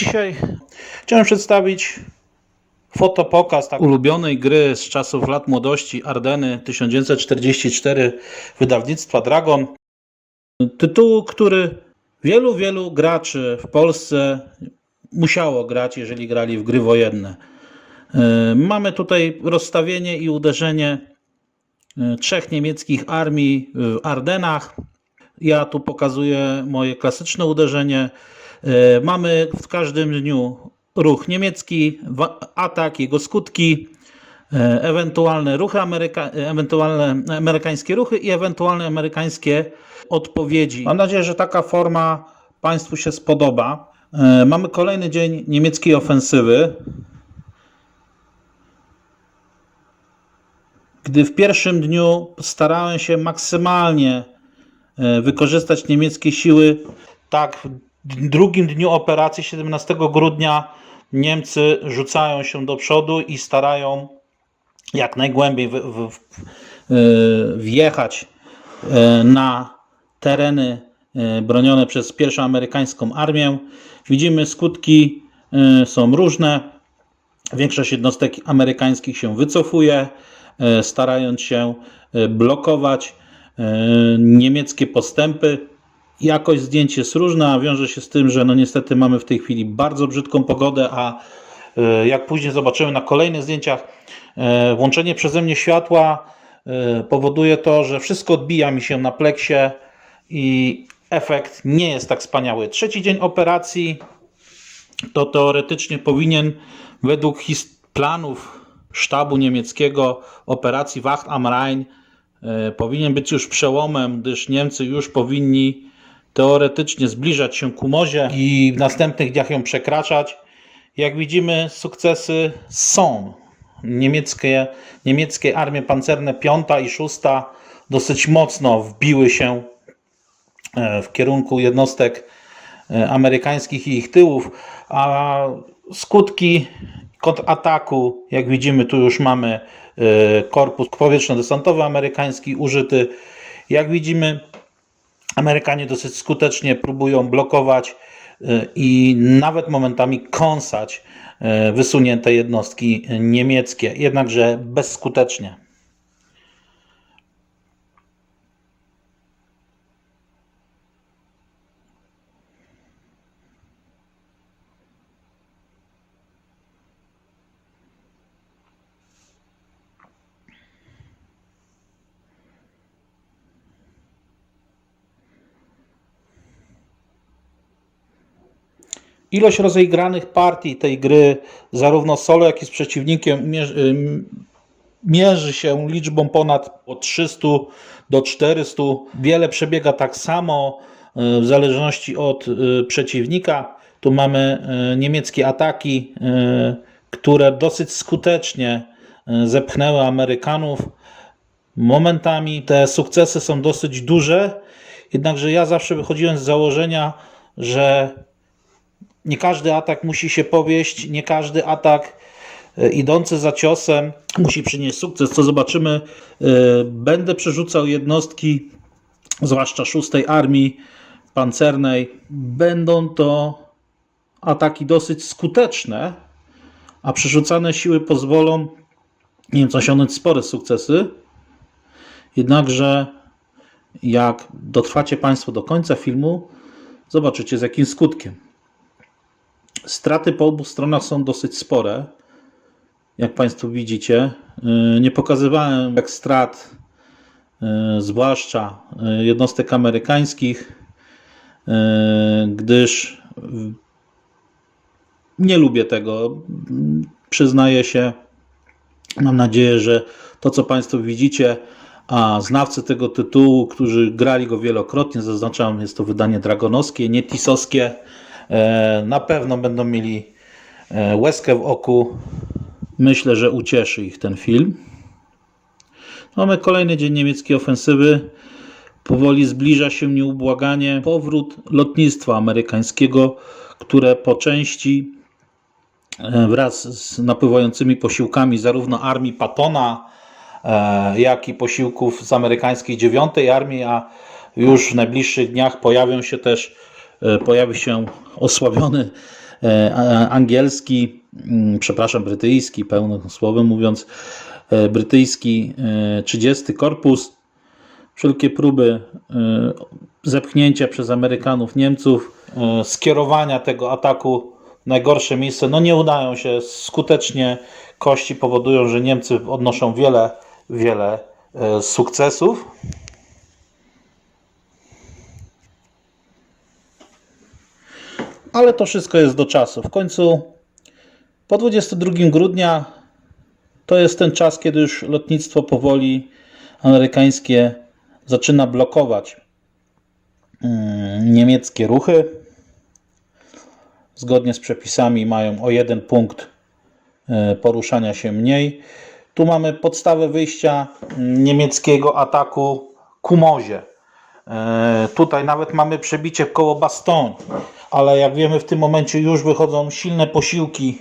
Dzisiaj chciałem przedstawić fotopokaz tak ulubionej gry z czasów lat młodości Ardeny 1944 wydawnictwa Dragon. Tytułu, który wielu, wielu graczy w Polsce musiało grać, jeżeli grali w gry wojenne. Yy, Mamy tutaj rozstawienie i uderzenie yy, trzech niemieckich armii w Ardenach. Ja tu pokazuję moje klasyczne uderzenie. E, Mamy w każdym dniu ruch niemiecki, atak, jego skutki, e, ewentualne ruchy ameryka- ewentualne amerykańskie ruchy i ewentualne amerykańskie odpowiedzi. Mam nadzieję, że taka forma Państwu się spodoba. E, Mamy kolejny dzień niemieckiej ofensywy. Gdy w pierwszym dniu starałem się maksymalnie wykorzystać niemieckie siły. Tak, drugim dniu operacji 17 grudnia Niemcy rzucają się do przodu i starają jak najgłębiej w, w, w, e, wjechać e, na tereny e, bronione przez pierwszą amerykańską armię. Widzimy skutki są różne. Większość jednostek amerykańskich się wycofuje, starając się blokować niemieckie postępy. Jakość zdjęć jest różna, wiąże się z tym, że no niestety mamy w tej chwili bardzo brzydką pogodę, a e, jak później zobaczymy na kolejnych zdjęciach, e, włączenie przeze mnie światła e, powoduje to, że wszystko odbija mi się na pleksie i efekt nie jest tak wspaniały. Trzeci dzień operacji to teoretycznie powinien według planów sztabu niemieckiego operacji Wacht am Rhein powinien być już przełomem, gdyż Niemcy już powinni teoretycznie zbliżać się ku Mozie i w następnych dniach ją przekraczać. Jak widzimy, sukcesy są. Niemieckie, niemieckie armie pancerne 5 i 6 dosyć mocno wbiły się e, w kierunku jednostek e, amerykańskich i ich tyłów, a skutki kontrataku, jak widzimy, tu już mamy e, korpus powietrzno-desantowy amerykański użyty. Jak widzimy, Amerykanie dosyć skutecznie próbują blokować e, i nawet momentami kąsać e, wysunięte jednostki niemieckie, jednakże bezskutecznie. Ilość rozegranych partii tej gry, zarówno solo, jak i z przeciwnikiem, mierzy, się liczbą ponad od 300 do 400. Wiele przebiega tak samo y, w zależności od y, przeciwnika. Tu mamy y, niemieckie ataki, które dosyć skutecznie zepchnęły Amerykanów. Momentami te sukcesy są dosyć duże, jednakże ja zawsze wychodziłem z założenia, że nie każdy atak musi się powieść, nie każdy atak e, idący za ciosem musi przynieść sukces. Co zobaczymy, e, będę przerzucał jednostki, zwłaszcza szóstej armii pancernej. Będą to ataki dosyć skuteczne, a przerzucane siły pozwolą Niemcom osiągnąć spore sukcesy. Jednakże, jak dotrwacie Państwo do końca filmu, zobaczycie z jakim skutkiem. Straty po obu stronach są dosyć spore. Jak Państwo widzicie, Yy, nie pokazywałem jak strat, yy, zwłaszcza yy, jednostek amerykańskich, gdyż nie lubię tego. Przyznaję się. Mam nadzieję, że to, co Państwo widzicie, a znawcy tego tytułu, którzy grali go wielokrotnie, zaznaczam, jest to wydanie dragonowskie, nie tisowskie, na pewno będą mieli e, łezkę w oku. Myślę, że ucieszy ich ten film. Mamy kolejny dzień niemieckiej ofensywy. Powoli zbliża się nieubłaganie powrót lotnictwa amerykańskiego, które po części e, wraz z napływającymi posiłkami zarówno armii Pattona, e, jak i posiłków z amerykańskiej dziewiątej armii, a już w najbliższych dniach pojawią się też, e, pojawi się osławiony e, angielski, mm, przepraszam, brytyjski, pełnym słowem mówiąc, e, brytyjski e, 30 Korpus. Wszelkie próby e, zepchnięcia przez Amerykanów Niemców, e, skierowania tego ataku najgorsze miejsce, no nie udają się skutecznie. Kości powodują, że Niemcy odnoszą wiele, wiele e, sukcesów. Ale to wszystko jest do czasu. W końcu po 22 grudnia to jest ten czas, kiedy już lotnictwo powoli amerykańskie zaczyna blokować mm, niemieckie ruchy. Zgodnie z przepisami mają o jeden punkt e, poruszania się mniej. Tu mamy podstawę wyjścia niemieckiego ataku ku Mozie. E, Tutaj nawet mamy przebicie koło Bastoń, ale jak wiemy w tym momencie już wychodzą silne posiłki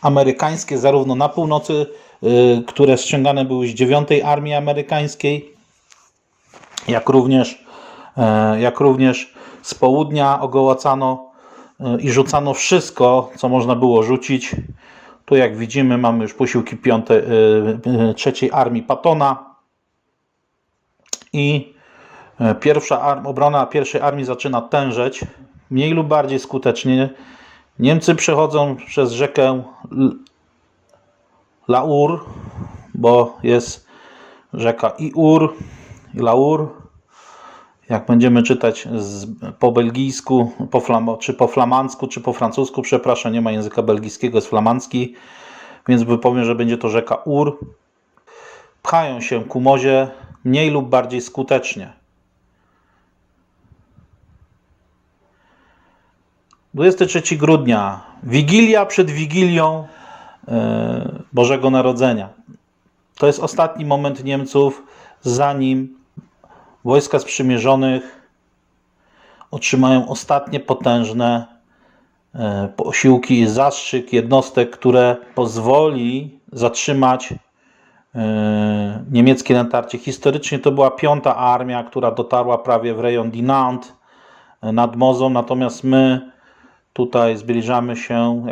amerykańskie, zarówno na północy, y, które ściągane były z 9 Armii Amerykańskiej, jak również, e, jak również z południa ogołacano e, i rzucano wszystko, co można było rzucić. Tu jak widzimy mamy już posiłki 5, trzeciej Armii Patona i e, pierwsza arm, obrona pierwszej armii zaczyna tężeć mniej lub bardziej skutecznie. Niemcy przechodzą przez rzekę Laur, bo jest rzeka Iur Laur. Jak będziemy czytać z, po belgijsku, po flam, czy po flamandzku, czy po francusku, przepraszam, nie ma języka belgijskiego, jest flamandzki, więc wypowiem, że będzie to rzeka Ur. Pchają się ku mozie mniej lub bardziej skutecznie. 23 grudnia, Wigilia przed Wigilią e, Bożego Narodzenia. To jest ostatni moment Niemców, zanim wojska sprzymierzonych otrzymają ostatnie potężne e, posiłki i zastrzyk jednostek, które pozwoli zatrzymać e, niemieckie natarcie. Historycznie to była piąta armia, która dotarła prawie w rejon Dinant nad Mozą, natomiast my tutaj zbliżamy się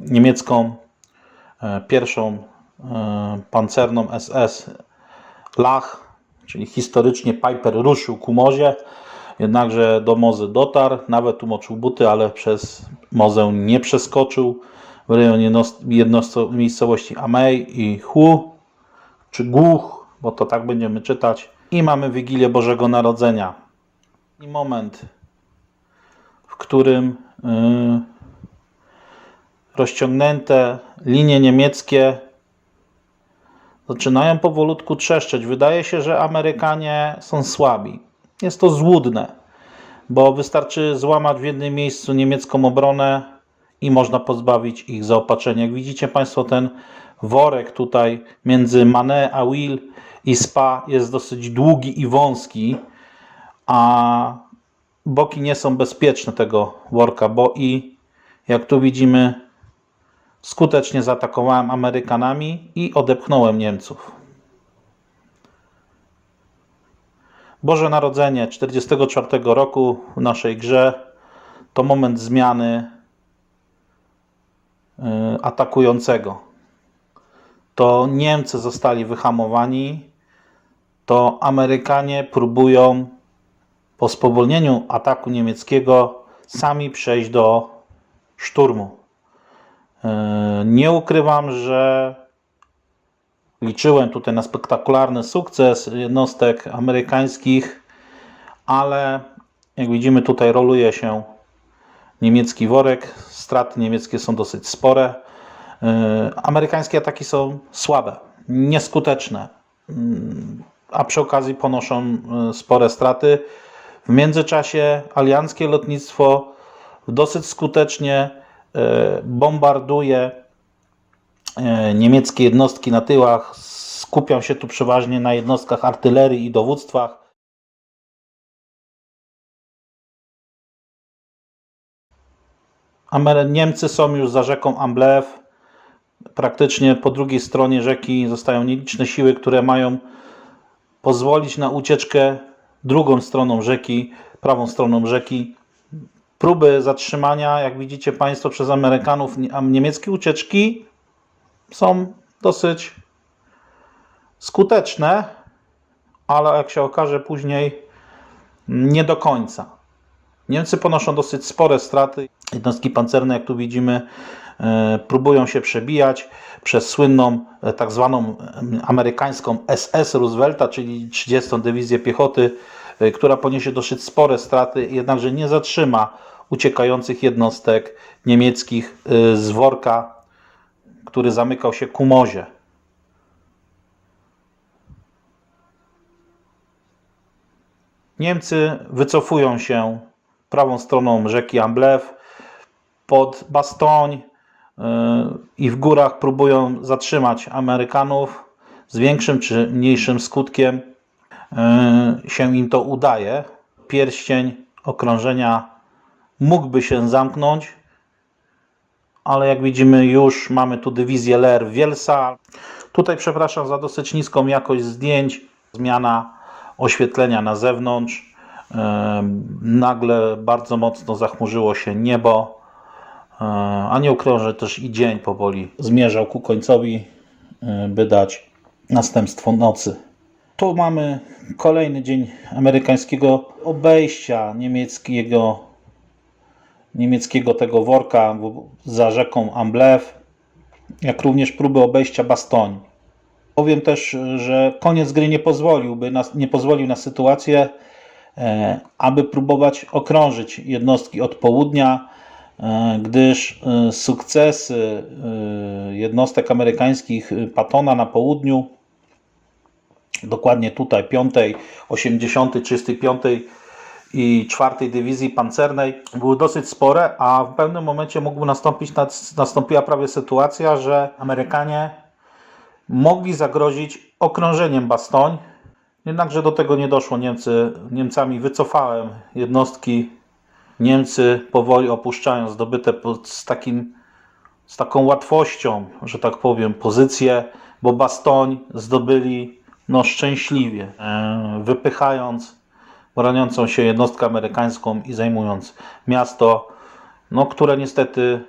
niemiecką e, pierwszą e, pancerną SS Lach, czyli historycznie Piper ruszył ku Mozie, jednakże do Mozy dotarł, nawet umoczył buty, ale przez Mozę nie przeskoczył w rejonie miejscowości Amej i Hu, czy Głuch, bo to tak będziemy czytać. I mamy Wigilię Bożego Narodzenia. I moment, w którym rozciągnięte linie niemieckie zaczynają powolutku trzeszczeć. Wydaje się, że Amerykanie są słabi. Jest to złudne, bo wystarczy złamać w jednym miejscu niemiecką obronę i można pozbawić ich zaopatrzenia. Jak widzicie Państwo, ten worek tutaj między Manet a Will i Spa jest dosyć długi i wąski, a boki nie są bezpieczne tego worka, bo i jak tu widzimy, skutecznie zaatakowałem Amerykanami i odepchnąłem Niemców. Boże Narodzenie 1944 roku w naszej grze to moment zmiany y, atakującego. To Niemcy zostali wyhamowani, to Amerykanie próbują po spowolnieniu ataku niemieckiego sami przejść do szturmu. Yy, Nie ukrywam, że liczyłem tutaj na spektakularny sukces jednostek amerykańskich, ale jak widzimy tutaj roluje się niemiecki worek. Straty niemieckie są dosyć spore. Yy, Amerykańskie ataki są słabe, nieskuteczne, Yy, a przy okazji ponoszą yy, spore straty. W międzyczasie alianckie lotnictwo dosyć skutecznie e, bombarduje e, niemieckie jednostki na tyłach. Skupiam się tu przeważnie na jednostkach artylerii i dowództwach. Niemcy są już za rzeką Amblew. Praktycznie po drugiej stronie rzeki zostają nieliczne siły, które mają pozwolić na ucieczkę drugą stroną rzeki, prawą stroną rzeki. próby zatrzymania, jak widzicie Państwo, przez Amerykanów niemieckie ucieczki są dosyć skuteczne, ale jak się okaże później, nie do końca. Niemcy ponoszą dosyć spore straty. Jednostki pancerne, jak tu widzimy, próbują się przebijać przez słynną e, tak zwaną e, amerykańską SS Roosevelta, czyli 30. Dywizję Piechoty, e, która poniesie dosyć spore straty, jednakże nie zatrzyma uciekających jednostek niemieckich e, z worka, który zamykał się ku mozie. Niemcy wycofują się prawą stroną rzeki Amblew pod Bastoń i w górach próbują zatrzymać Amerykanów z większym czy mniejszym skutkiem yy, się im to udaje. Pierścień okrążenia mógłby się zamknąć, ale jak widzimy już mamy tu dywizję LR Wielsa. Tutaj przepraszam za dosyć niską jakość zdjęć, zmiana oświetlenia na zewnątrz. Em, Nagle bardzo mocno zachmurzyło się niebo, a nie ukrywam, że też i dzień powoli zmierzał ku końcowi, e, by dać następstwo nocy. Tu mamy kolejny dzień amerykańskiego obejścia niemieckiego, niemieckiego tego worka za rzeką Amblew, jak również próby obejścia Bastoń. Powiem też, że koniec gry nie pozwoliłby, na, nie pozwolił na sytuację, e, aby próbować okrążyć jednostki od południa, gdyż e, sukcesy e, jednostek amerykańskich e, Pattona na południu, dokładnie tutaj 5, 80, 35 i 4 Dywizji Pancernej były dosyć spore, a w pewnym momencie mógłby nastąpić, nastąpiła prawie sytuacja, że Amerykanie mogli zagrozić okrążeniem Bastoń. Jednakże do tego nie doszło. Niemcy, Niemcami wycofałem jednostki. Niemcy powoli opuszczają zdobyte z, takim, z taką łatwością, że tak powiem, pozycje, bo Bastoń zdobyli no, szczęśliwie, e, wypychając broniącą się jednostkę amerykańską i zajmując miasto, no, które niestety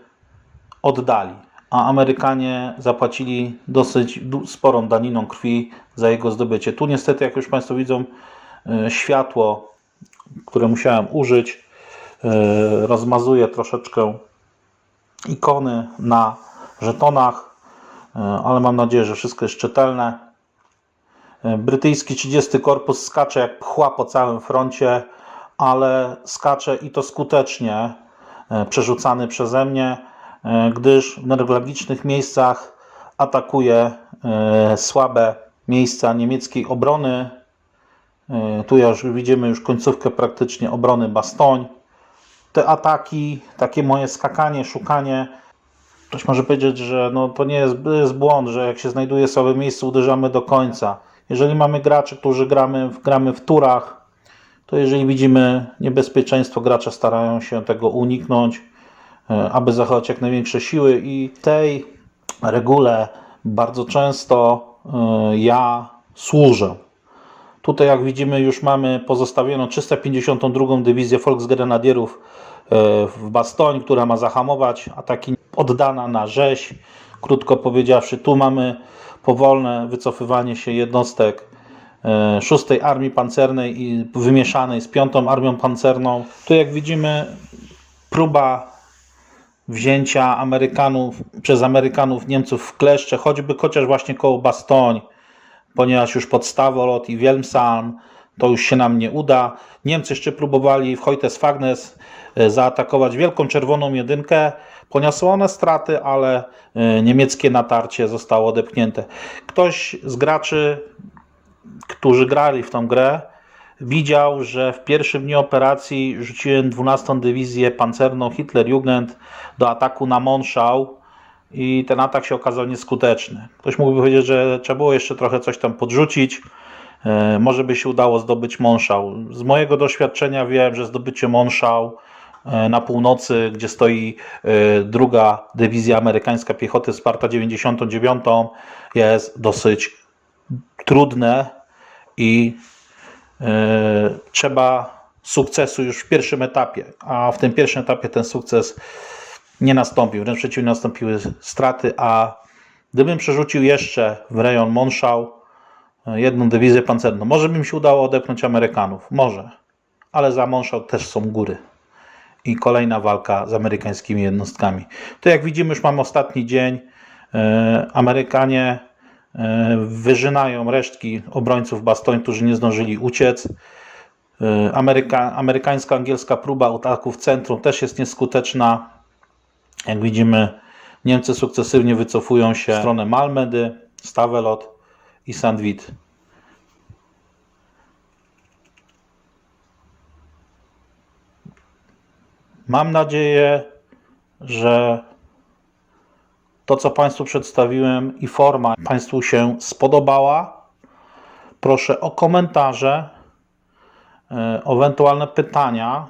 oddali, a Amerykanie zapłacili dosyć sporą daniną krwi za jego zdobycie. Tu niestety, jak już Państwo widzą, e, światło, które musiałem użyć, e, rozmazuje troszeczkę ikony na żetonach, e, ale mam nadzieję, że wszystko jest czytelne. E, Brytyjski 30 Korpus skacze jak pchła po całym froncie, ale skacze i to skutecznie, przerzucany przeze mnie, gdyż w newralgicznych miejscach atakuje słabe miejsca niemieckiej obrony. Tu już widzimy już końcówkę praktycznie obrony Bastoń. Te ataki, takie moje skakanie, szukanie, ktoś może powiedzieć, że no to nie jest, jest błąd, że jak się znajduje słabe miejsce, uderzamy do końca. Jeżeli mamy graczy, którzy gramy, gramy w turach, to jeżeli widzimy niebezpieczeństwo, gracze starają się tego uniknąć, e, aby zachować jak największe siły i tej regule bardzo często e, ja służę. Tutaj jak widzimy już mamy pozostawioną 352 Dywizję Volksgrenadierów e, w Bastoń, która ma zahamować ataki oddana na rzeź. Krótko powiedziawszy, tu mamy powolne wycofywanie się jednostek e, 6 Armii Pancernej i wymieszanej z 5 Armią Pancerną. Tu jak widzimy próba wzięcia Amerykanów przez Amerykanów Niemców w kleszcze, choćby chociaż właśnie koło Bastoń, ponieważ już pod Stavolot i Wilmsalm to już się nam nie uda. Niemcy jeszcze próbowali w Hoytes-Fagnes e, zaatakować Wielką Czerwoną Jedynkę. Poniosła ona straty, ale e, niemieckie natarcie zostało odepchnięte. Ktoś z graczy, którzy grali w tą grę, widział, że w pierwszym dniu operacji rzuciłem 12 Dywizję Pancerną Hitlerjugend do ataku na Monschau i ten atak się okazał nieskuteczny. Ktoś mógłby powiedzieć, że trzeba było jeszcze trochę coś tam podrzucić, e, może by się udało zdobyć Monschau. Z mojego doświadczenia wiem, że zdobycie Monschau e, na północy, gdzie stoi e, druga dywizja amerykańska piechoty Sparta 99 jest dosyć trudne i trzeba sukcesu już w pierwszym etapie, a w tym pierwszym etapie ten sukces nie nastąpił, wręcz przeciwnie, nastąpiły straty, a gdybym przerzucił jeszcze w rejon Monszał e, jedną dywizję pancerną, może by mi się udało odepchnąć Amerykanów, może, ale za Monszał też są góry i kolejna walka z amerykańskimi jednostkami. To jak widzimy, już mamy ostatni dzień. E, Amerykanie e, wyżynają resztki obrońców Bastoń, którzy nie zdążyli uciec. Ameryka, amerykańsko-angielska próba ataku w centrum też jest nieskuteczna. Jak widzimy, Niemcy sukcesywnie wycofują się w stronę Malmedy, Stavelot i Sandwit. Mam nadzieję, że to, co Państwu przedstawiłem i forma Państwu się spodobała. Proszę o komentarze, e, ewentualne pytania,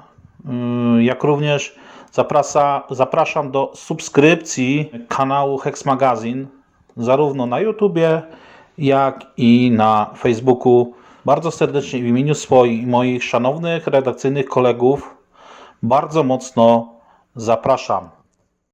y, jak również zaprasa, zapraszam do subskrypcji kanału Hex Magazine, zarówno na YouTubie, jak i na Facebooku. Bardzo serdecznie w imieniu swoich i moich szanownych redakcyjnych kolegów bardzo mocno zapraszam.